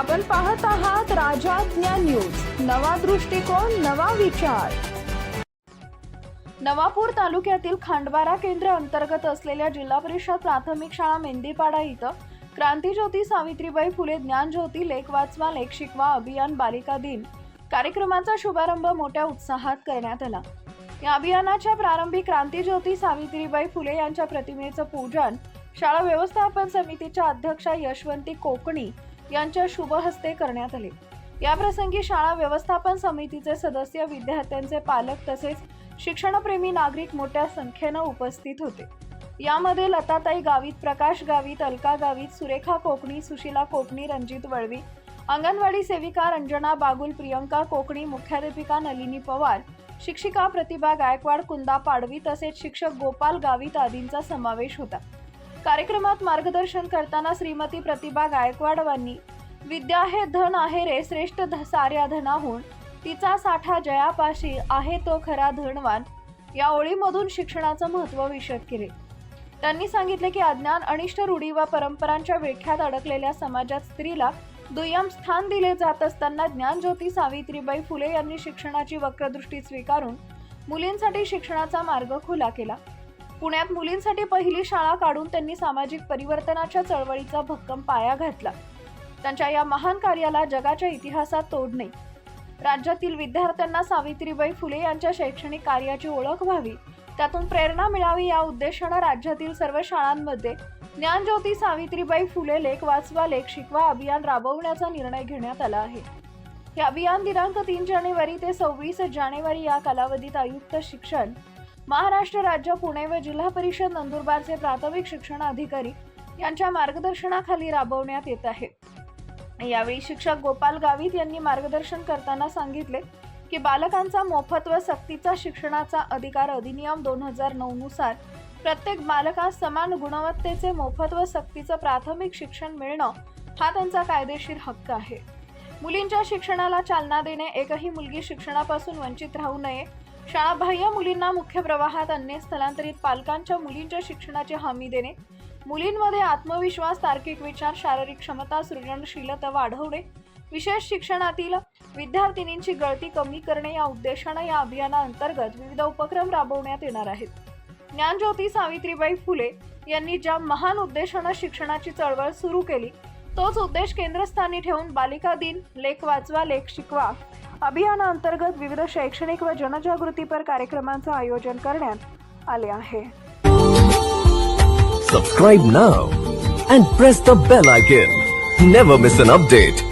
आपण पाहत आहात राजाज्ञा न्यूज. नवा दृष्टिकोन नवा विचार. नवापूर तालुक्यातील खांडबारा केंद्र अंतर्गत असलेल्या जिल्हा परिषद प्राथमिक शाळा मेंदीपाडा इथं क्रांतीज्योती सावित्रीबाई फुले ज्ञानज्योती लेख वाचवा लेख शिकवा अभियान बालिका दिन कार्यक्रमाचा शुभारंभ मोठ्या उत्साहात करण्यात आला. या अभियानाच्या प्रारंभी क्रांतीज्योती सावित्रीबाई फुले यांच्या प्रतिमेचं पूजन शाळा व्यवस्थापन समितीच्या अध्यक्षा यशवंती कोकणी यांच्या शुभ हस्ते करण्यात आले. याप्रसंगी शाळा व्यवस्थापन समितीचे सदस्य विद्यार्थ्यांचे पालक तसेच शिक्षणप्रेमी नागरिक मोठ्या संख्येनं उपस्थित होते. यामध्ये लताताई गावित प्रकाश गावित अलका गावित सुरेखा कोकणी सुशीला कोकणी रणजित वळवी अंगणवाडी सेविका रंजना बागुल प्रियंका कोकणी मुख्याध्यापिका नलिनी पवार शिक्षिका प्रतिभा गायकवाड कुंदा पाडवी तसेच शिक्षक गोपाल गावित आदींचा समावेश होता. कार्यक्रमात मार्गदर्शन करताना श्रीमती प्रतिभा गायकवाडवांनी विद्या हे धन आहे रे श्रेष्ठ ध- साऱ्या धनाहून. तिचा साठा जयापाशी आहे तो खरा धनवान. या ओळीमधून शिक्षणाचं महत्त्व विशद केले. त्यांनी सांगितले की अज्ञान अनिष्ट रूढी व परंपरांच्या विळख्यात अडकलेल्या समाजात स्त्रीला दुय्यम स्थान दिले जात असताना ज्ञानज्योती सावित्रीबाई फुले यांनी शिक्षणाची वक्रदृष्टी स्वीकारून मुलींसाठी शिक्षणाचा मार्ग खुला केला. पुण्यात मुलींसाठी पहिली शाळा काढून त्यांनी सामाजिक परिवर्तनाच्या चळवळीचा भक्कम पाया घातला. त्यांच्या या महान कार्याला जगाच्या इतिहासात तोडणे राज्यातील विद्यार्थ्यांना सावित्रीबाई फुले यांच्या शैक्षणिक कार्याची ओळख व्हावी त्यातून प्रेरणा मिळावी या उद्देशानं राज्यातील सर्व शाळांमध्ये ज्ञानज्योती सावित्रीबाई फुले लेख वाचवा लेख शिकवा अभियान राबवण्याचा निर्णय घेण्यात आला आहे. हे अभियान दिनांक तीन जानेवारी ते सव्वीस जानेवारी या कालावधीत आयुक्त शिक्षण महाराष्ट्र राज्य पुणे व जिल्हा परिषद नंदुरबारचे प्राथमिक शिक्षण अधिकारी यांच्या मार्गदर्शनाखाली राबवण्यात येत आहे. यावेळी शिक्षक गोपाल गावित यांनी मार्गदर्शन करताना सांगितले की बालकांचा मोफत व सक्तीचा शिक्षणाचा अधिकार अधिनियम दोन हजार नऊ नुसार प्रत्येक बालकास समान गुणवत्तेचे मोफत व सक्तीचं प्राथमिक शिक्षण मिळणं हा त्यांचा कायदेशीर हक्क आहे. मुलींच्या शिक्षणाला चालना देणे एकही मुलगी शिक्षणापासून वंचित राहू नये शाळाबाह्य मुलींना मुख्य प्रवाहात अन्य स्थलांतरित पालकांच्या मुलींच्या शिक्षणाची हमी देणे मुलींमध्ये आत्मविश्वास तार्किक विचार शारीरिक क्षमता सृजनशीलता वाढवणे विशेष शिक्षणातील विद्यार्थिनींची गळती कमी करणे या उद्देशानं या अभियानाअंतर्गत विविध उपक्रम राबवण्यात येणार आहेत. ज्ञानज्योती सावित्रीबाई फुले यांनी ज्या महान उद्देशानं शिक्षणाची चळवळ सुरू केली तोच उद्देश केंद्रस्थानी ठेवून बालिका दिन लेख वाचवा लेख शिकवा अभियानाअंतर्गत विविध शैक्षणिक व जनजागृतीपर कार्यक्रमांचं आयोजन करण्यात आले आहे. Subscribe now and press the bell icon never miss an update